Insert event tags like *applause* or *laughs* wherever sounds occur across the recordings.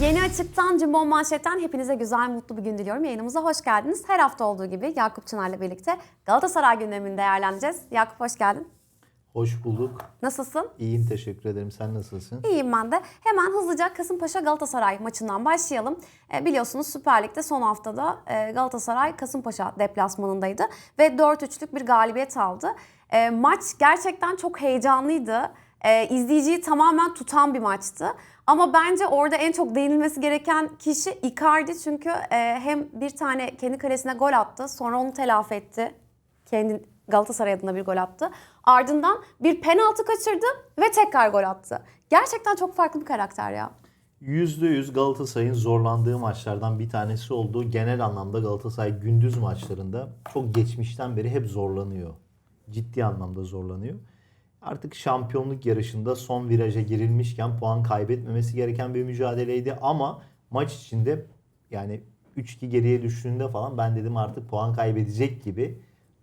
Yeni Açık'tan Cimbom Manşet'ten hepinize güzel, mutlu bir gün diliyorum. Yayınımıza hoş geldiniz. Her hafta olduğu gibi Yakup Çınar'la birlikte Galatasaray gündemini değerlendireceğiz. Yakup hoş geldin. Hoş bulduk. Nasılsın? İyiyim teşekkür ederim. Sen nasılsın? İyiyim ben de. Hemen hızlıca Kasımpaşa Galatasaray maçından başlayalım. E, biliyorsunuz Süper Lig'de son haftada e, Galatasaray Kasımpaşa deplasmanındaydı ve 4-3'lük bir galibiyet aldı. E, maç gerçekten çok heyecanlıydı. E, izleyiciyi tamamen tutan bir maçtı. Ama bence orada en çok değinilmesi gereken kişi Icardi çünkü e, hem bir tane kendi kalesine gol attı, sonra onu telafi etti. Kendi Galatasaray adına bir gol attı. Ardından bir penaltı kaçırdı ve tekrar gol attı. Gerçekten çok farklı bir karakter ya. %100 Galatasaray'ın zorlandığı maçlardan bir tanesi oldu. Genel anlamda Galatasaray gündüz maçlarında çok geçmişten beri hep zorlanıyor. Ciddi anlamda zorlanıyor. Artık şampiyonluk yarışında son viraja girilmişken puan kaybetmemesi gereken bir mücadeleydi ama maç içinde yani 3-2 geriye düştüğünde falan ben dedim artık puan kaybedecek gibi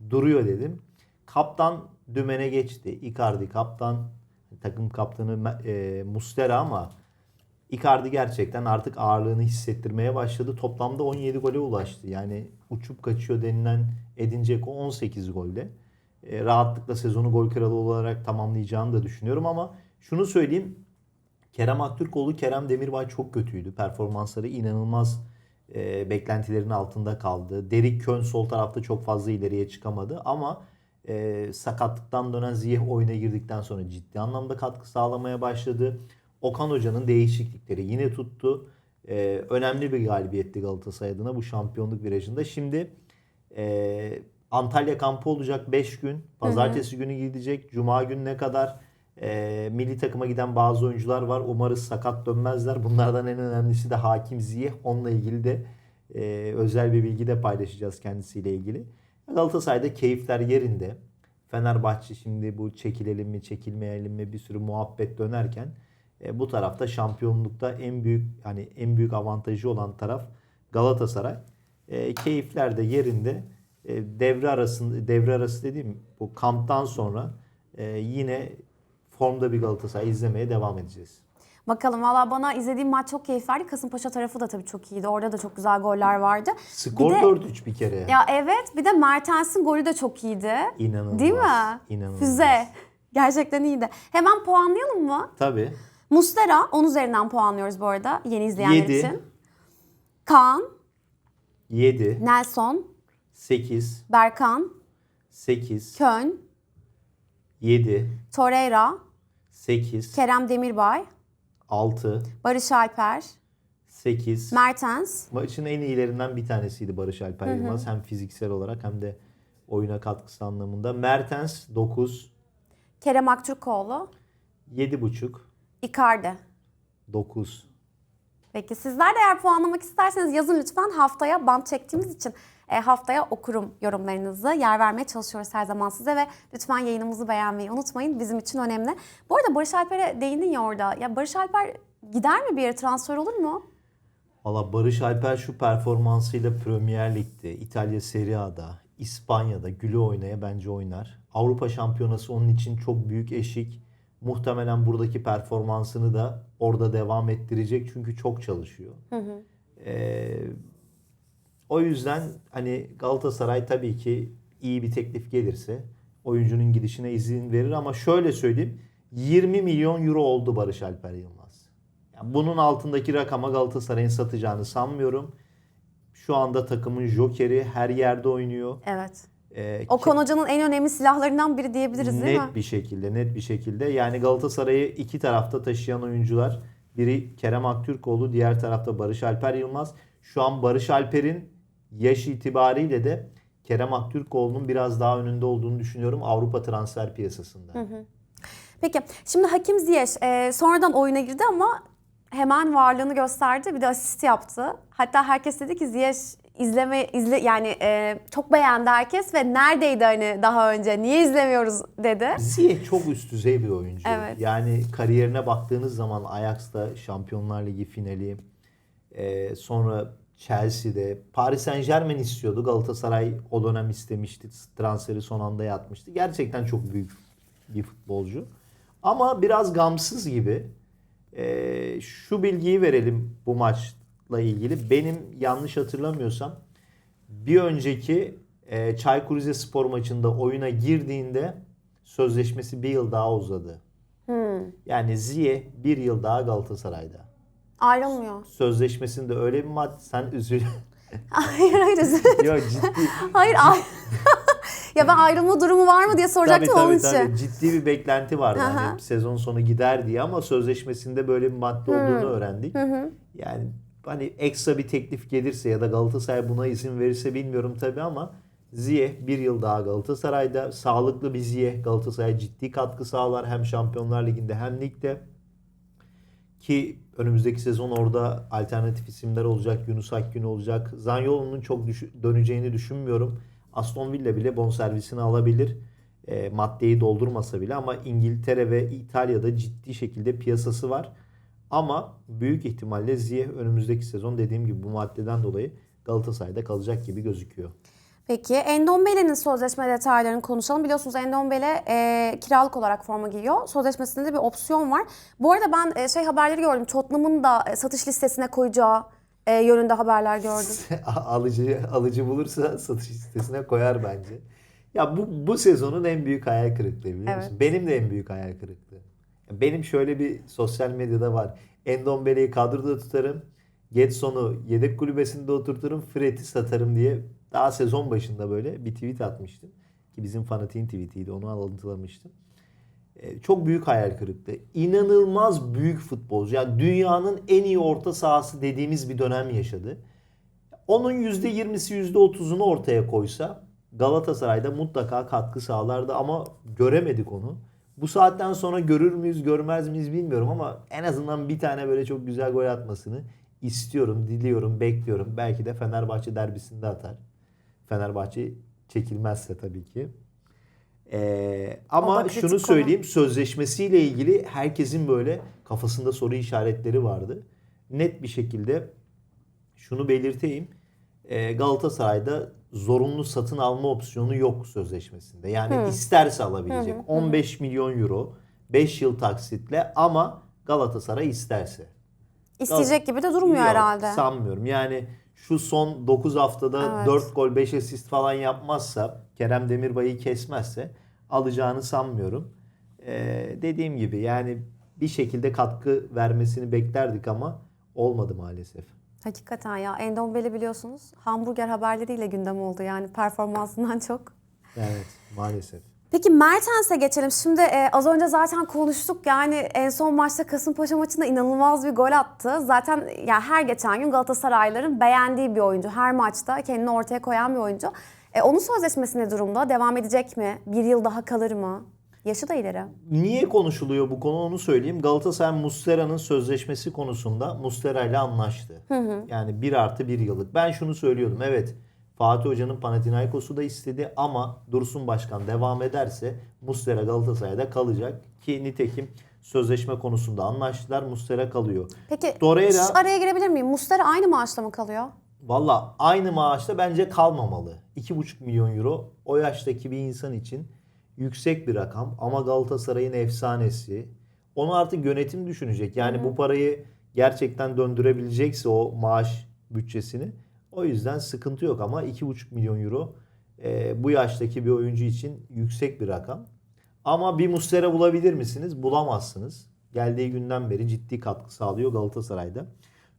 duruyor dedim. Kaptan dümene geçti. Icardi kaptan, takım kaptanı e, Mustera ama Icardi gerçekten artık ağırlığını hissettirmeye başladı. Toplamda 17 gole ulaştı. Yani uçup kaçıyor denilen Edin Dzeko 18 golde. E, rahatlıkla sezonu gol kralı olarak tamamlayacağını da düşünüyorum ama şunu söyleyeyim. Kerem Aktürkoğlu, Kerem Demirbay çok kötüydü. Performansları inanılmaz e, beklentilerin altında kaldı. Derik Kön sol tarafta çok fazla ileriye çıkamadı ama e, sakatlıktan dönen Ziyeh oyuna girdikten sonra ciddi anlamda katkı sağlamaya başladı. Okan Hoca'nın değişiklikleri yine tuttu. E, önemli bir galibiyetti Galatasaray adına bu şampiyonluk virajında. Şimdi e, Antalya kampı olacak 5 gün. Pazartesi günü gidecek. Cuma gününe kadar e, milli takıma giden bazı oyuncular var. Umarız sakat dönmezler. Bunlardan en önemlisi de Hakim Ziyeh. Onunla ilgili de e, özel bir bilgi de paylaşacağız kendisiyle ilgili. Galatasaray'da keyifler yerinde. Fenerbahçe şimdi bu çekilelim mi çekilmeyelim mi bir sürü muhabbet dönerken e, bu tarafta şampiyonlukta en büyük hani en büyük avantajı olan taraf Galatasaray. E, keyifler de yerinde. E, devre arasında devre arası dediğim bu kamptan sonra e, yine formda bir Galatasaray izlemeye devam edeceğiz. Bakalım valla bana izlediğim maç çok keyif verdi. Kasımpaşa tarafı da tabii çok iyiydi. Orada da çok güzel goller vardı. Skor Bir de- 4-3 bir kere. Ya evet bir de Mertens'in golü de çok iyiydi. İnanılmaz. Değil mi? İnanılmaz. Füze. Gerçekten iyiydi. Hemen puanlayalım mı? Tabii. Mustera 10 üzerinden puanlıyoruz bu arada yeni izleyenler Yedi. için. Kaan, 7, Nelson, 8, Berkan, 8, Kön, 7, Torreira, 8, Kerem Demirbay, 6, Barış Alper, 8. Mertens, Maçın en iyilerinden bir tanesiydi Barış Alper Yılmaz. Hem fiziksel olarak hem de oyuna katkısı anlamında. Mertens 9, Kerem Aktürkoğlu, 7.5, Icardi. 9. Peki sizler de eğer puanlamak isterseniz yazın lütfen haftaya bant çektiğimiz için e, haftaya okurum yorumlarınızı. Yer vermeye çalışıyoruz her zaman size ve lütfen yayınımızı beğenmeyi unutmayın. Bizim için önemli. Bu arada Barış Alper'e değindin ya orada. Ya Barış Alper gider mi bir yere transfer olur mu? Valla Barış Alper şu performansıyla Premier Lig'de, İtalya Serie A'da, İspanya'da gülü oynaya bence oynar. Avrupa Şampiyonası onun için çok büyük eşik. Muhtemelen buradaki performansını da orada devam ettirecek çünkü çok çalışıyor. Ee, o yüzden hani Galatasaray tabii ki iyi bir teklif gelirse oyuncunun gidişine izin verir ama şöyle söyleyeyim 20 milyon euro oldu Barış Alper Yılmaz. Yani bunun altındaki rakama Galatasaray'ın satacağını sanmıyorum. Şu anda takımın jokeri her yerde oynuyor. Evet. Ee, Okan Hoca'nın en önemli silahlarından biri diyebiliriz değil net mi? bir şekilde, net bir şekilde. Yani Galatasaray'ı iki tarafta taşıyan oyuncular. Biri Kerem Aktürkoğlu, diğer tarafta Barış Alper Yılmaz. Şu an Barış Alper'in yaş itibariyle de Kerem Aktürkoğlu'nun biraz daha önünde olduğunu düşünüyorum Avrupa transfer piyasasında. Peki şimdi Hakim Ziyech e, sonradan oyuna girdi ama hemen varlığını gösterdi. Bir de asist yaptı. Hatta herkes dedi ki Ziyech izleme izle yani e, çok beğendi herkes ve neredeydi hani daha önce niye izlemiyoruz dedi. Ziyech çok üst düzey bir oyuncu. Evet. Yani kariyerine baktığınız zaman Ajax'ta Şampiyonlar Ligi finali, e, sonra Chelsea'de, Paris Saint Germain istiyordu. Galatasaray o dönem istemişti. Transferi son anda yatmıştı. Gerçekten çok büyük bir futbolcu. Ama biraz gamsız gibi. Ee, şu bilgiyi verelim bu maçla ilgili. Benim yanlış hatırlamıyorsam bir önceki e, Çaykur Rizespor maçında oyuna girdiğinde sözleşmesi bir yıl daha uzadı. Hmm. Yani Ziye bir yıl daha Galatasaray'da. Ayrılmıyor. Sözleşmesinde öyle bir madde sen üzül. *laughs* Hayır hayır. *laughs* Yok ciddi. hayır ay- *laughs* ya ben ayrılma durumu var mı diye soracaktım tabii, onun tabii, için. tabii. Ciddi bir beklenti vardı. Hani sezon sonu gider diye ama sözleşmesinde böyle bir madde olduğunu öğrendik. Yani hani ekstra bir teklif gelirse ya da Galatasaray buna izin verirse bilmiyorum tabii ama Ziye bir yıl daha Galatasaray'da. Sağlıklı bir Ziye Galatasaray ciddi katkı sağlar hem Şampiyonlar Ligi'nde hem ligde. Ki önümüzdeki sezon orada alternatif isimler olacak. Yunus Akgün olacak. Zanyolu'nun çok düş- döneceğini düşünmüyorum. Aston Villa bile bonservisini alabilir. E, maddeyi doldurmasa bile ama İngiltere ve İtalya'da ciddi şekilde piyasası var. Ama büyük ihtimalle Ziyeh önümüzdeki sezon dediğim gibi bu maddeden dolayı Galatasaray'da kalacak gibi gözüküyor. Peki Endombele'nin sözleşme detaylarını konuşalım. Biliyorsunuz Endombele e, kiralık olarak forma giyiyor. Sözleşmesinde de bir opsiyon var. Bu arada ben e, şey haberleri gördüm. Tottenham'ın da e, satış listesine koyacağı e, yönünde haberler gördüm. *laughs* alıcı alıcı bulursa satış listesine koyar bence. Ya bu bu sezonun en büyük hayal kırıklığı biliyor Evet. musun? Benim de en büyük hayal kırıklığı. Benim şöyle bir sosyal medyada var. Endombele'yi kadroda tutarım. Getson'u yedek kulübesinde oturturum. Fred'i satarım diye daha sezon başında böyle bir tweet atmıştım. Ki bizim fanatiğin tweetiydi. Onu alıntılamıştım. Ee, Çok büyük hayal kırıklığı. İnanılmaz büyük futbolcu. Yani dünyanın en iyi orta sahası dediğimiz bir dönem yaşadı. Onun %20'si %30'unu ortaya koysa Galatasaray'da mutlaka katkı sağlardı ama göremedik onu. Bu saatten sonra görür müyüz görmez miyiz bilmiyorum ama en azından bir tane böyle çok güzel gol atmasını istiyorum, diliyorum, bekliyorum. Belki de Fenerbahçe derbisinde atar. Fenerbahçe çekilmezse tabii ki. Ee, ama şunu konu. söyleyeyim sözleşmesiyle ilgili herkesin böyle kafasında soru işaretleri vardı. Net bir şekilde şunu belirteyim. Ee, Galatasaray'da zorunlu satın alma opsiyonu yok sözleşmesinde. Yani isterse alabilecek. 15 milyon euro 5 yıl taksitle ama Galatasaray isterse. İsteyecek gibi de durmuyor Yok, herhalde. Sanmıyorum. Yani şu son 9 haftada Evet. 4 gol 5 asist falan yapmazsa Kerem Demirbay'ı kesmezse alacağını sanmıyorum. Ee, dediğim gibi yani bir şekilde katkı vermesini beklerdik ama olmadı maalesef. Hakikaten ya Endombele biliyorsunuz hamburger haberleriyle gündem oldu yani performansından çok. Evet maalesef. Peki Mertens'e geçelim. Şimdi e, az önce zaten konuştuk. Yani en son maçta Kasımpaşa maçında inanılmaz bir gol attı. Zaten ya her geçen gün Galatasaraylıların beğendiği bir oyuncu. Her maçta kendini ortaya koyan bir oyuncu. E, onun sözleşmesi ne durumda? Devam edecek mi? Bir yıl daha kalır mı? Yaşı da ileri. Niye konuşuluyor bu konu onu söyleyeyim. Galatasaray Mustera'nın sözleşmesi konusunda Mustera ile anlaştı. Yani 1 artı 1 yıllık. Ben şunu söylüyordum evet Fatih Hoca'nın Panathinaikos'u da istedi ama Dursun Başkan devam ederse Mustera Galatasaray'da kalacak. Ki nitekim sözleşme konusunda anlaştılar Mustera kalıyor. Peki Torreira- araya girebilir miyim? Mustera aynı maaşla mı kalıyor? Valla aynı maaşta bence kalmamalı. 2,5 milyon euro o yaştaki bir insan için yüksek bir rakam ama Galatasaray'ın efsanesi. Onu artık yönetim düşünecek. Yani bu parayı gerçekten döndürebilecekse o maaş bütçesini o yüzden sıkıntı yok ama 2,5 milyon euro e, bu yaştaki bir oyuncu için yüksek bir rakam. Ama bir Muslera bulabilir misiniz? Bulamazsınız. Geldiği günden beri ciddi katkı sağlıyor Galatasaray'da.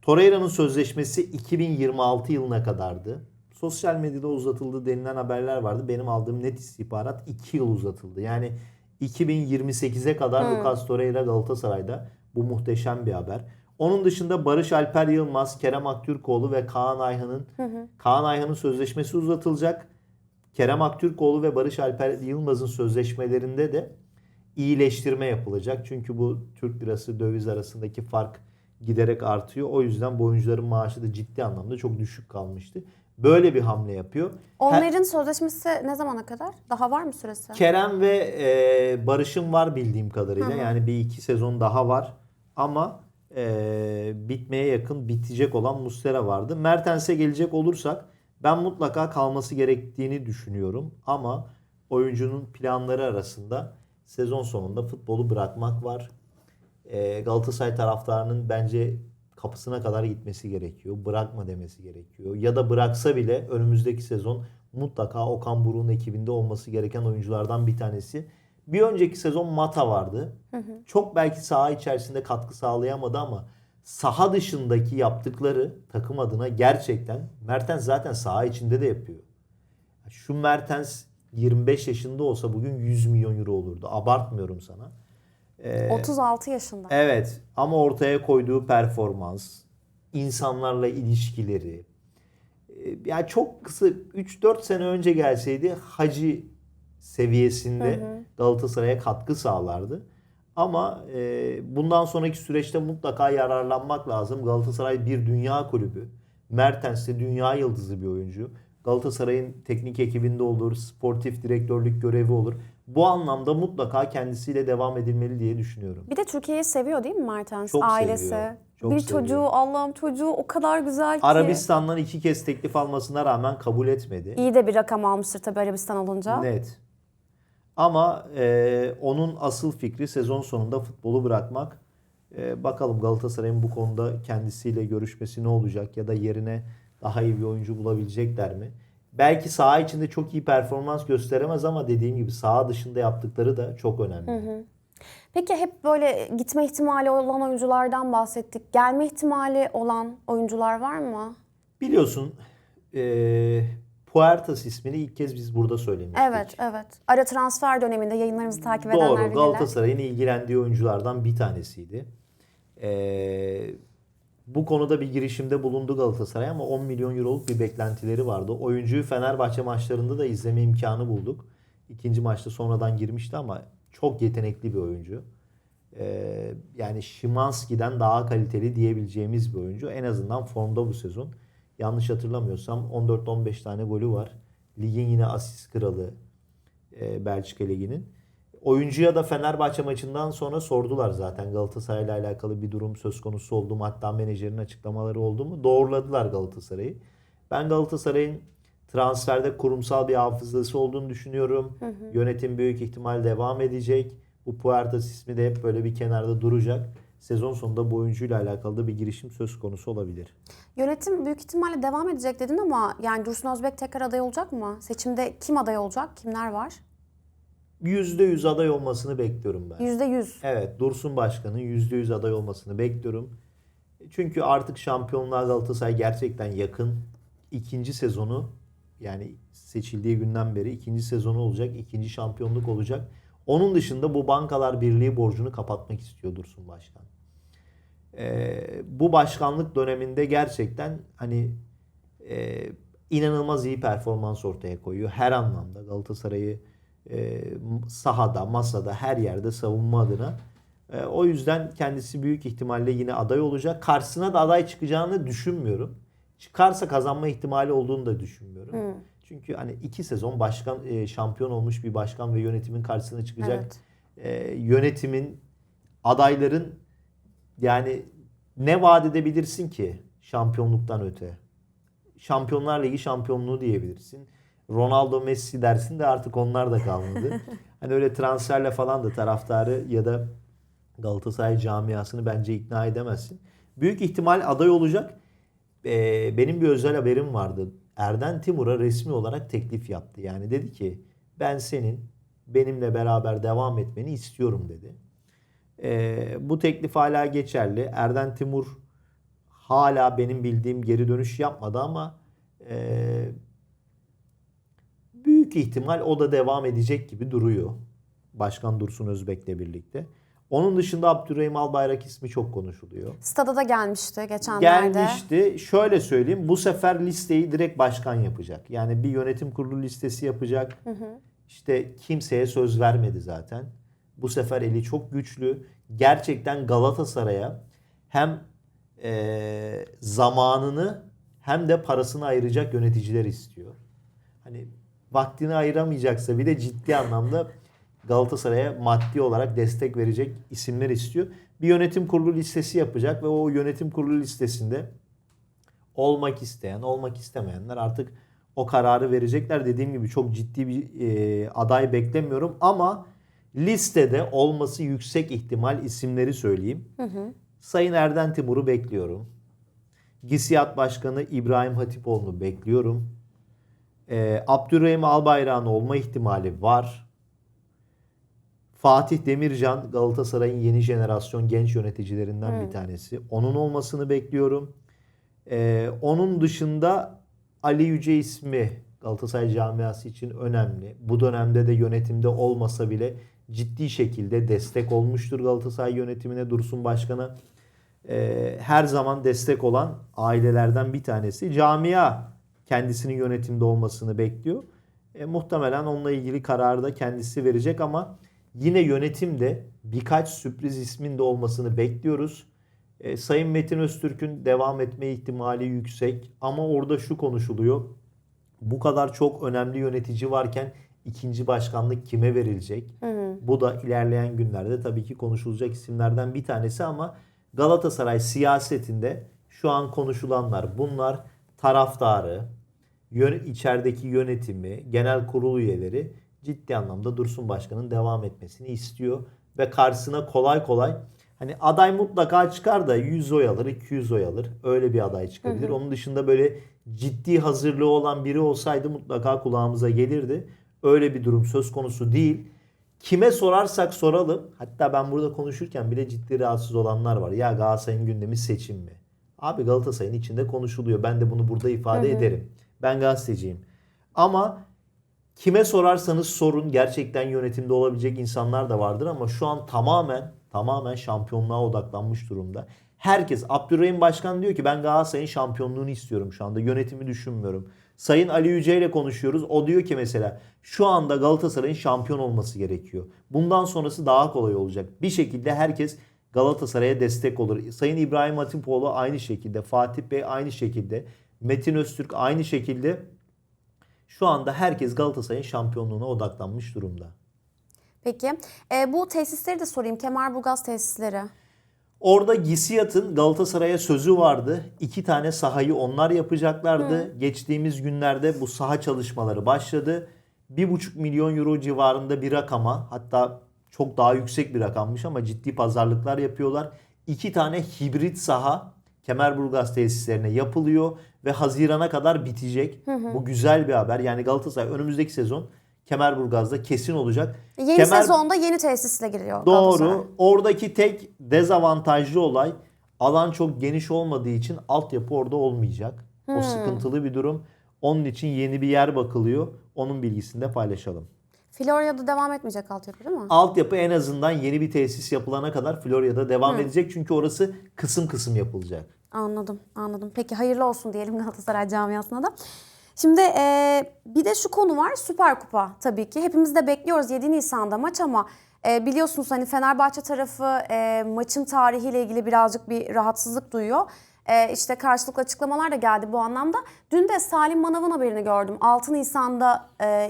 Torreira'nın sözleşmesi 2026 yılına kadardı. Sosyal medyada uzatıldı denilen haberler vardı. Benim aldığım net istihbarat 2 yıl uzatıldı. Yani 2028'e kadar Lucas Torreira Galatasaray'da. Bu muhteşem bir haber. Onun dışında Barış Alper Yılmaz, Kerem Aktürkoğlu ve Kaan Ayhan'ın Kaan Ayhan'ın sözleşmesi uzatılacak. Kerem Aktürkoğlu ve Barış Alper Yılmaz'ın sözleşmelerinde de iyileştirme yapılacak. Çünkü bu Türk lirası döviz arasındaki fark giderek artıyor. O yüzden bu oyuncuların maaşı da ciddi anlamda çok düşük kalmıştı. Böyle bir hamle yapıyor. Her- Onların sözleşmesi ne zamana kadar? Daha var mı süresi? Kerem ve e, Barış'ın var bildiğim kadarıyla. Yani bir iki sezon daha var. Ama e, bitmeye yakın bitecek olan Mustera vardı. Mertens'e gelecek olursak ben mutlaka kalması gerektiğini düşünüyorum. Ama oyuncunun planları arasında sezon sonunda futbolu bırakmak var. e, Galatasaray taraftarının bence kapısına kadar gitmesi gerekiyor. Bırakma demesi gerekiyor. Ya da bıraksa bile önümüzdeki sezon mutlaka Okan Buruk'un ekibinde olması gereken oyunculardan bir tanesi. Bir önceki sezon Mata vardı. Çok belki saha içerisinde katkı sağlayamadı ama saha dışındaki yaptıkları takım adına gerçekten Mertens zaten saha içinde de yapıyor. Şu Mertens 25 yaşında olsa bugün 100 milyon euro olurdu. Abartmıyorum sana. Ee, 36 yaşında. Evet ama ortaya koyduğu performans, insanlarla ilişkileri. e, Ya çok kısa 3-4 sene önce gelseydi Hacı seviyesinde Galatasaray'a katkı sağlardı. Ama e, bundan sonraki süreçte mutlaka yararlanmak lazım. Galatasaray bir dünya kulübü. Mertens de dünya yıldızı bir oyuncu. Galatasaray'ın teknik ekibinde olur, sportif direktörlük görevi olur. Bu anlamda mutlaka kendisiyle devam edilmeli diye düşünüyorum. Bir de Türkiye'yi seviyor değil mi Mertens? Çok Ailesi. seviyor, çok bir seviyor. çocuğu Allah'ım çocuğu o kadar güzel ki. Arabistan'dan iki kez teklif almasına rağmen kabul etmedi. İyi de bir rakam almıştır tabii Arabistan olunca. Net. Ama e, onun asıl fikri sezon sonunda futbolu bırakmak. E, bakalım Galatasaray'ın bu konuda kendisiyle görüşmesi ne olacak ya da yerine daha iyi bir oyuncu bulabilecekler mi? Belki saha içinde çok iyi performans gösteremez ama dediğim gibi saha dışında yaptıkları da çok önemli. Peki hep böyle gitme ihtimali olan oyunculardan bahsettik. Gelme ihtimali olan oyuncular var mı? Biliyorsun e, Puertas ismini ilk kez biz burada söylemiştik. Evet, evet. Ara transfer döneminde yayınlarımızı takip edenler Doğru. bilirler. Galatasaray'ın ilgilendiği oyunculardan bir tanesiydi. Ee, bu konuda bir girişimde bulundu Galatasaray ama 10 milyon euroluk bir beklentileri vardı. Oyuncuyu Fenerbahçe maçlarında da izleme imkanı bulduk. İkinci maçta sonradan girmişti ama çok yetenekli bir oyuncu. Ee, yani Şimanski'den daha kaliteli diyebileceğimiz bir oyuncu. En azından formda bu sezon. Yanlış hatırlamıyorsam 14-15 tane golü var. Ligin yine asist kralı e, Belçika Ligi'nin. Oyuncuya da Fenerbahçe maçından sonra sordular zaten Galatasaray'la alakalı bir durum söz konusu oldu mu hatta menajerin açıklamaları oldu mu doğruladılar Galatasaray'ı. Ben Galatasaray'ın transferde kurumsal bir hafızası olduğunu düşünüyorum. Yönetim büyük ihtimal devam edecek. Bu Puertas ismi de hep böyle bir kenarda duracak. Sezon sonunda bu oyuncuyla alakalı da bir girişim söz konusu olabilir. Yönetim büyük ihtimalle devam edecek dedin ama yani Dursun Özbek tekrar aday olacak mı? Seçimde kim aday olacak? Kimler var? %100 aday olmasını bekliyorum ben. Yüzde yüz. Evet Dursun Başkan'ın %100 aday olmasını bekliyorum. Çünkü artık şampiyonluğa Galatasaray gerçekten yakın. İkinci sezonu yani seçildiği günden beri ikinci sezonu olacak. ikinci şampiyonluk olacak. Onun dışında bu Bankalar Birliği borcunu kapatmak istiyor Dursun Başkan. Ee, bu başkanlık döneminde gerçekten hani e, inanılmaz iyi performans ortaya koyuyor. Her anlamda Galatasaray'ı e, sahada, masada, her yerde savunma adına. E, o yüzden kendisi büyük ihtimalle yine aday olacak. Karşısına da aday çıkacağını düşünmüyorum. Çıkarsa kazanma ihtimali olduğunu da düşünmüyorum. Çünkü hani iki sezon başkan e, şampiyon olmuş bir başkan ve yönetimin karşısına çıkacak. Evet. E, yönetimin, adayların yani ne vaat edebilirsin ki şampiyonluktan öte? Şampiyonlar Ligi şampiyonluğu diyebilirsin. Ronaldo Messi dersin de artık onlar da kalmadı. *laughs* hani öyle transferle falan da taraftarı ya da Galatasaray camiasını bence ikna edemezsin. Büyük ihtimal aday olacak. Ee, benim bir özel haberim vardı. Erden Timur'a resmi olarak teklif yaptı. Yani dedi ki ben senin benimle beraber devam etmeni istiyorum dedi. Ee, bu teklif hala geçerli. Erden Timur hala benim bildiğim geri dönüş yapmadı ama e, büyük ihtimal o da devam edecek gibi duruyor. Başkan Dursun Özbek'le birlikte. Onun dışında Abdurrahim Albayrak ismi çok konuşuluyor. Stada da gelmişti geçenlerde. Gelmişti. Şöyle söyleyeyim. Bu sefer listeyi direkt başkan yapacak. Yani bir yönetim kurulu listesi yapacak. İşte kimseye söz vermedi zaten. Bu sefer eli çok güçlü. Gerçekten Galatasaray'a hem eee, zamanını hem de parasını ayıracak yöneticiler istiyor. Hani vaktini ayıramayacaksa bile ciddi anlamda Galatasaray'a maddi olarak destek verecek isimler istiyor. Bir yönetim kurulu listesi yapacak ve o yönetim kurulu listesinde olmak isteyen, olmak istemeyenler artık o kararı verecekler. Dediğim gibi çok ciddi bir e, aday beklemiyorum ama Listede olması yüksek ihtimal isimleri söyleyeyim. Sayın Erden Timur'u bekliyorum. GİSİAD Başkanı İbrahim Hatipoğlu'nu bekliyorum. Ee, Abdurrahim Albayrak'ın olma ihtimali var. Fatih Demircan Galatasaray'ın yeni jenerasyon genç yöneticilerinden bir tanesi. Onun olmasını bekliyorum. Ee, onun dışında Ali Yüce ismi Galatasaray camiası için önemli. Bu dönemde de yönetimde olmasa bile ciddi şekilde destek olmuştur Galatasaray yönetimine Dursun Başkan'a. Ee, her zaman destek olan ailelerden bir tanesi. Camia kendisinin yönetimde olmasını bekliyor. E, muhtemelen onunla ilgili kararı da kendisi verecek ama yine yönetimde birkaç sürpriz ismin de olmasını bekliyoruz. E, Sayın Metin Öztürk'ün devam etme ihtimali yüksek ama orada şu konuşuluyor. Bu kadar çok önemli yönetici varken ikinci başkanlık kime verilecek? Bu da ilerleyen günlerde tabii ki konuşulacak isimlerden bir tanesi ama Galatasaray siyasetinde şu an konuşulanlar bunlar taraftarı, yön, içerideki yönetimi, genel kurul üyeleri ciddi anlamda Dursun Başkan'ın devam etmesini istiyor ve karşısına kolay kolay hani aday mutlaka çıkar da 100 oy alır, 200 oy alır. Öyle bir aday çıkabilir. Onun dışında böyle ciddi hazırlığı olan biri olsaydı mutlaka kulağımıza gelirdi. Öyle bir durum söz konusu değil. Kime sorarsak soralım. Hatta ben burada konuşurken bile ciddi rahatsız olanlar var. Ya Galatasaray'ın gündemi seçim mi? Abi Galatasaray'ın içinde konuşuluyor. Ben de bunu burada ifade ederim. Ben gazeteciyim. Ama kime sorarsanız sorun gerçekten yönetimde olabilecek insanlar da vardır ama şu an tamamen tamamen şampiyonluğa odaklanmış durumda. Herkes Abdurrahim Başkan diyor ki ben Galatasaray'ın şampiyonluğunu istiyorum şu anda. Yönetimi düşünmüyorum. Sayın Ali Yüce ile konuşuyoruz. O diyor ki mesela şu anda Galatasaray'ın şampiyon olması gerekiyor. Bundan sonrası daha kolay olacak. Bir şekilde herkes Galatasaray'a destek olur. Sayın İbrahim Hatipoğlu aynı şekilde, Fatih Bey aynı şekilde, Metin Öztürk aynı şekilde şu anda herkes Galatasaray'ın şampiyonluğuna odaklanmış durumda. Peki e, bu tesisleri de sorayım. Kemerburgaz tesisleri. Orada GİSİAD'ın Galatasaray'a sözü vardı. İki tane sahayı onlar yapacaklardı. Geçtiğimiz günlerde bu saha çalışmaları başladı. 1,5 milyon euro civarında bir rakama hatta çok daha yüksek bir rakammış ama ciddi pazarlıklar yapıyorlar. İki tane hibrit saha Kemerburgaz tesislerine yapılıyor ve Haziran'a kadar bitecek. Bu güzel bir haber. Yani Galatasaray önümüzdeki sezon Kemerburgaz'da kesin olacak. Yeni Kemer- sezonda yeni tesisle giriyor. Doğru. Oradaki tek dezavantajlı olay alan çok geniş olmadığı için altyapı orada olmayacak. O sıkıntılı bir durum. Onun için yeni bir yer bakılıyor. Onun bilgisini de paylaşalım. Florya'da devam etmeyecek altyapı değil mi? Altyapı en azından yeni bir tesis yapılana kadar Florya'da devam edecek. Çünkü orası kısım kısım yapılacak. Anladım, anladım. Peki hayırlı olsun diyelim Galatasaray camiasına da. Şimdi e, bir de şu konu var Süper Kupa tabii ki. Hepimiz de bekliyoruz 7 Nisan'da maç ama e, biliyorsunuz hani Fenerbahçe tarafı e, maçın tarihiyle ilgili birazcık bir rahatsızlık duyuyor. E, işte karşılıklı açıklamalar da geldi bu anlamda. Dün de Salim Manav'ın haberini gördüm. 6 Nisan'da e,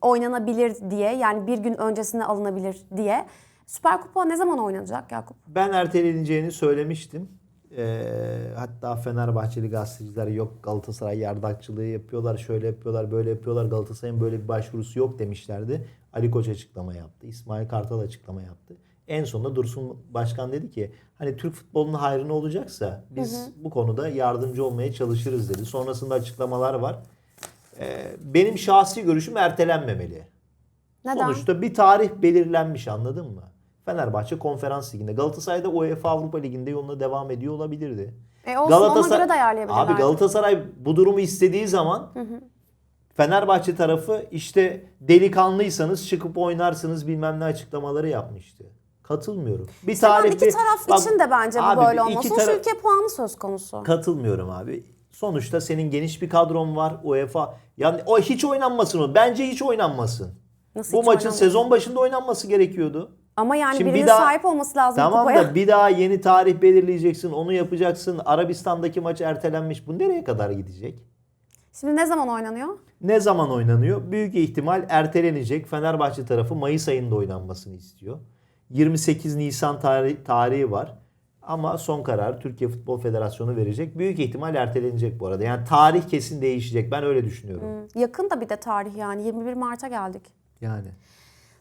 oynanabilir diye yani bir gün öncesine alınabilir diye. Süper Kupa ne zaman oynanacak Yakup? Ben erteleneceğini söylemiştim. Ee, hatta Fenerbahçeli gazeteciler yok Galatasaray yardakçılığı yapıyorlar, şöyle yapıyorlar, böyle yapıyorlar. Galatasaray'ın böyle bir başvurusu yok demişlerdi. Ali Koç açıklama yaptı. İsmail Kartal açıklama yaptı. En sonunda Dursun Başkan dedi ki hani Türk futbolunun hayrına olacaksa biz bu konuda yardımcı olmaya çalışırız dedi. Sonrasında açıklamalar var. Ee, benim şahsi görüşüm ertelenmemeli. Neden? Sonuçta bir tarih belirlenmiş anladın mı? Fenerbahçe konferans liginde. Galatasaray'da UEFA Avrupa Ligi'nde yoluna devam ediyor olabilirdi. E olsun ona göre de ayarlayabilirler. Abi Galatasaray bu durumu istediği zaman Fenerbahçe tarafı işte delikanlıysanız çıkıp oynarsınız bilmem ne açıklamaları yapmıştı. Katılmıyorum. Bir tarih iki taraf Bak, için de bence bu böyle iki Sonuçta taraf- ülke puanı söz konusu. Katılmıyorum abi. Sonuçta senin geniş bir kadron var UEFA. Yani o hiç oynanmasın o. Bence hiç oynanmasın. Nasıl Bu hiç maçın oynanmasın? sezon başında oynanması gerekiyordu. Ama yani Şimdi bir birinin daha- sahip olması lazım Tamam kupaya. da bir daha yeni tarih belirleyeceksin, onu yapacaksın. Arabistan'daki maç ertelenmiş. Bu nereye kadar gidecek? Şimdi ne zaman oynanıyor? Ne zaman oynanıyor? Büyük ihtimal ertelenecek. Fenerbahçe tarafı Mayıs ayında oynanmasını istiyor. 28 Nisan tarihi, tarihi var. Ama son kararı Türkiye Futbol Federasyonu verecek. Büyük ihtimal ertelenecek bu arada. Yani tarih kesin değişecek. Ben öyle düşünüyorum. Yakın da bir de tarih yani 21 Mart'a geldik. Yani.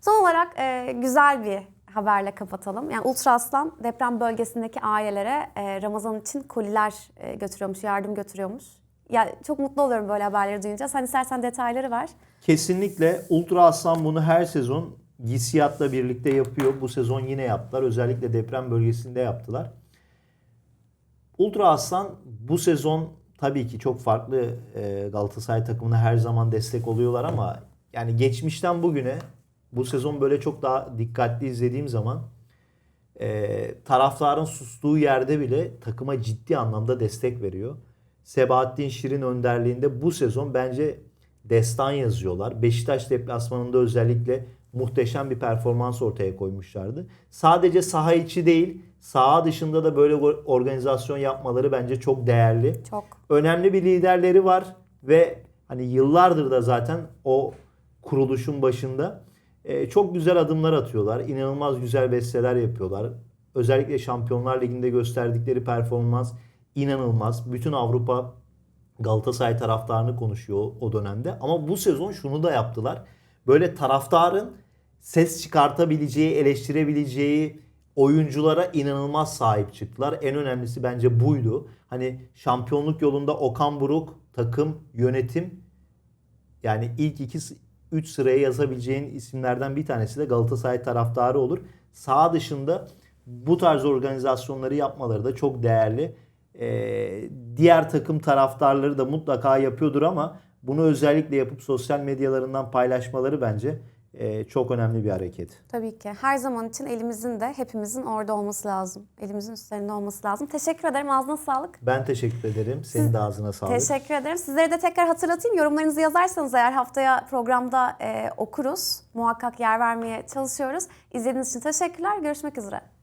Son olarak e, güzel bir haberle kapatalım. Yani Ultra Aslan deprem bölgesindeki ailelere e, Ramazan için koliler e, götürüyormuş, yardım götürüyormuş. Ya çok mutlu oluyorum böyle haberleri duyunca. Sen istersen detayları ver. Kesinlikle Ultra Aslan bunu her sezon GİSİAD'la birlikte yapıyor. Bu sezon yine yaptılar. Özellikle deprem bölgesinde yaptılar. Ultra Aslan bu sezon tabii ki çok farklı e, Galatasaray takımına her zaman destek oluyorlar ama yani geçmişten bugüne bu sezon böyle çok daha dikkatli izlediğim zaman e, taraftarın sustuğu yerde bile takıma ciddi anlamda destek veriyor. Sebahattin Şirin önderliğinde bu sezon bence destan yazıyorlar. Beşiktaş deplasmanında özellikle muhteşem bir performans ortaya koymuşlardı. Sadece saha içi değil, saha dışında da böyle organizasyon yapmaları bence çok değerli. Çok. Önemli bir liderleri var ve hani yıllardır da zaten o kuruluşun başında e, çok güzel adımlar atıyorlar. İnanılmaz güzel besteler yapıyorlar. Özellikle Şampiyonlar Ligi'nde gösterdikleri performans inanılmaz. Bütün Avrupa Galatasaray taraftarını konuşuyor o dönemde. Ama bu sezon şunu da yaptılar. Böyle taraftarın ses çıkartabileceği, eleştirebileceği oyunculara inanılmaz sahip çıktılar. En önemlisi bence buydu. Hani şampiyonluk yolunda Okan Buruk, takım, yönetim yani ilk iki 3 sıraya yazabileceğin isimlerden bir tanesi de Galatasaray taraftarı olur. Sağ dışında bu tarz organizasyonları yapmaları da çok değerli. Ee, diğer takım taraftarları da mutlaka yapıyordur ama bunu özellikle yapıp sosyal medyalarından paylaşmaları bence e, çok önemli bir hareket. Tabii ki. Her zaman için elimizin de hepimizin orada olması lazım. Elimizin üstlerinde olması lazım. Teşekkür ederim. Ağzına sağlık. Ben teşekkür ederim. Senin de ağzına sağlık. Teşekkür ederim. Sizlere de tekrar hatırlatayım. Yorumlarınızı yazarsanız eğer haftaya programda e, okuruz. Muhakkak yer vermeye çalışıyoruz. İzlediğiniz için teşekkürler. Görüşmek üzere.